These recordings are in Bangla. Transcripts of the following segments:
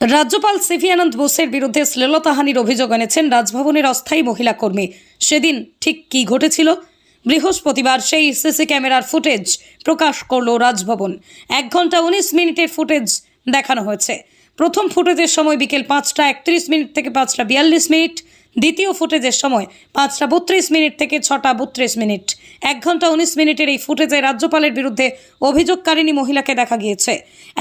রাজ্যপাল সিভি আনন্দ বোসের বিরুদ্ধে শ্লীলতাহানির অভিযোগ এনেছেন রাজভবনের অস্থায়ী মহিলা কর্মী সেদিন ঠিক কি ঘটেছিল? বৃহস্পতিবার সেই সিসি ক্যামেরার ফুটেজ প্রকাশ করল রাজভবন। এক ঘণ্টা উনিশ মিনিটের ফুটেজ দেখানো হয়েছে। প্রথম ফুটেজের সময় বিকেল পাঁচটা একত্রিশ মিনিট থেকে পাঁচটা বিয়াল্লিশ মিনিট, দ্বিতীয় ফুটেজের সময় পাঁচটা বত্রিশ মিনিট থেকে ছটা বত্রিশ মিনিট। এক ঘণ্টা উনিশ মিনিটের এই ফুটেজে রাজ্যপালের বিরুদ্ধে অভিযোগকারিণী মহিলাকে দেখা গিয়েছে।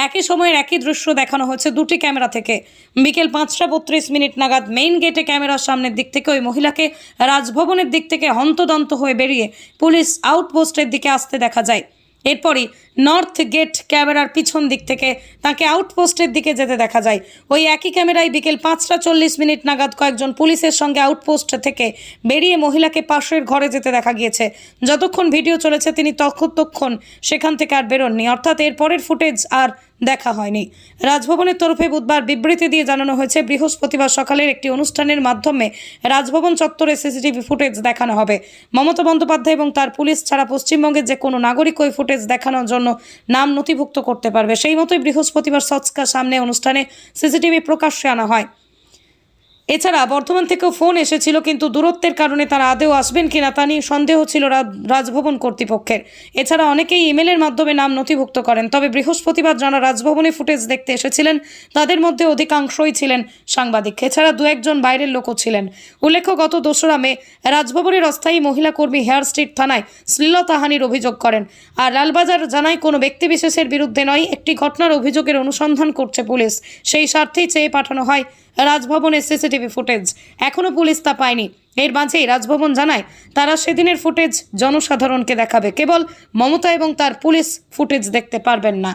একই সময়ের একই দৃশ্য দেখানো হয়েছে দুটি ক্যামেরা থেকে। বিকেল পাঁচটা বত্রিশ মিনিট নাগাদ মেইন গেটে ক্যামেরার সামনের দিক থেকে ওই মহিলাকে রাজভবনের দিক থেকে হন্তদন্ত হয়ে বেরিয়ে পুলিশ আউটপোস্টের দিকে আসতে দেখা যায়। এরপরই নর্থ গেট ক্যামেরার পিছন দিক থেকে তাকে আউটপোস্টের দিকে যেতে দেখা যায়। ওই একই ক্যামেরায় বিকেল পাঁচটা চল্লিশ মিনিট নাগাদ কয়েকজন পুলিশের সঙ্গে আউটপোস্ট থেকে বেরিয়ে মহিলাকে পাশের ঘরে যেতে দেখা গিয়েছে। যতক্ষণ ভিডিও চলেছে, তিনি তখন তখন সেখান থেকে আর বেরোননি। অর্থাৎ এর পরের ফুটেজ আর দেখা হয়নি। রাজভবনের তরফে বুধবার বিবৃতি দিয়ে জানানো হয়েছে, বৃহস্পতিবার সকালের একটি অনুষ্ঠানের মাধ্যমে রাজভবন চত্বরে সিসিটিভি ফুটেজ দেখানো হবে। মমতা বন্দ্যোপাধ্যায় এবং তার পুলিশ ছাড়া পশ্চিমবঙ্গের যে কোনো নাগরিক ওই ফুটেজ দেখানোর জন্য নাম নথিভুক্ত করতে পারবে। সেই মতোই বৃহস্পতিবার সচকা সামনে অনুষ্ঠানে সিসিটিভি প্রকাশ্যে আনা হয়। এছাড়া বর্ধমান থেকেও ফোন এসেছিল, কিন্তু দূরত্বের কারণে তারা আদেও আসবেন কিনা তা নিয়ে সন্দেহ ছিল রাজভবন কর্তৃপক্ষের। এছাড়া অনেকেই ইমেলের মাধ্যমে নাম নথিভুক্ত করেন, তবে বৃহস্পতিবার যারা রাজভবনে ফুটেজ দেখতে এসেছিলেন, তাদের মধ্যে অধিকাংশই ছিলেন সাংবাদিক। এছাড়া দু একজন বাইরের লোকও ছিলেন। উল্লেখ্য, গত দোসরা মে রাজভবনের অস্থায়ী মহিলা কর্মী হেয়ার স্ট্রিট থানায় শ্লীলতাহানির অভিযোগ করেন। আর লালবাজার জানায়, কোনো ব্যক্তিবিশেষের বিরুদ্ধে নয়, একটি ঘটনার অভিযোগের অনুসন্ধান করছে পুলিশ। সেই স্বার্থেই চেয়ে পাঠানো হয় রাজভবনের সিসিটিভি ফুটেজ। এখনও পুলিশ তা পায়নি। এর মাঝেই রাজভবন জানায়, তারা সেদিনের ফুটেজ জনসাধারণকে দেখাবে। কেবল মমতা এবং তার পুলিশ ফুটেজ দেখতে পারবেন না।